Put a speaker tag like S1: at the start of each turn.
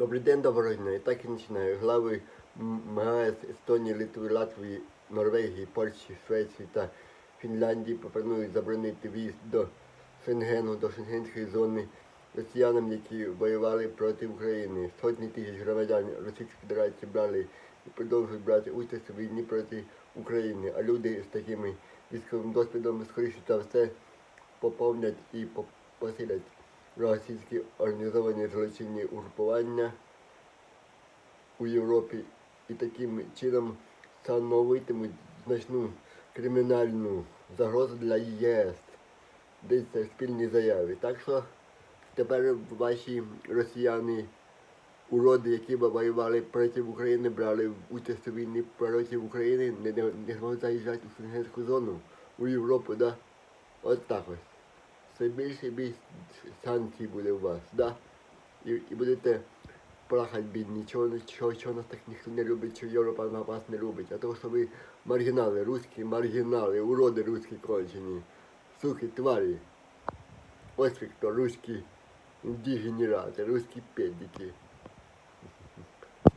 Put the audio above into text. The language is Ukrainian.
S1: Добрий день, доброго дня. І так і починаю. Глави МАЕС, Естонії, Литви, Латвії, Норвегії, Польщі, Швеції та Фінляндії пропонують заборонити в'їзд до Шенгену, до Шенгенської зони росіянам, які воювали проти України. Сотні тисяч громадян Російської Федерації брали і продовжують брати участь у війні проти України. А люди з такими військовим досвідом, скоріше за все, поповнять і посилять російські організовані злочинні угрупування у Європі і таким чином становитимуть значну кримінальну загрозу для ЄС. Десь це в спільній заяві. Так що тепер ваші росіяни, уроди, які воювали проти України, брали участь у війні проти України, не, не, не зможуть заїжджати у Шенгенську зону, у Європу, да? От так ось. Все більше і більше санкцій буде у вас, да? І, і будете плакати бідні, чого, чого, чого нас так ніхто не любить, що Європа вас не любить. А того, що ви маргінали, русські маргінали, уроди русські кончені, суки, тварі. Ось хто, русські дегенерати, русські педики.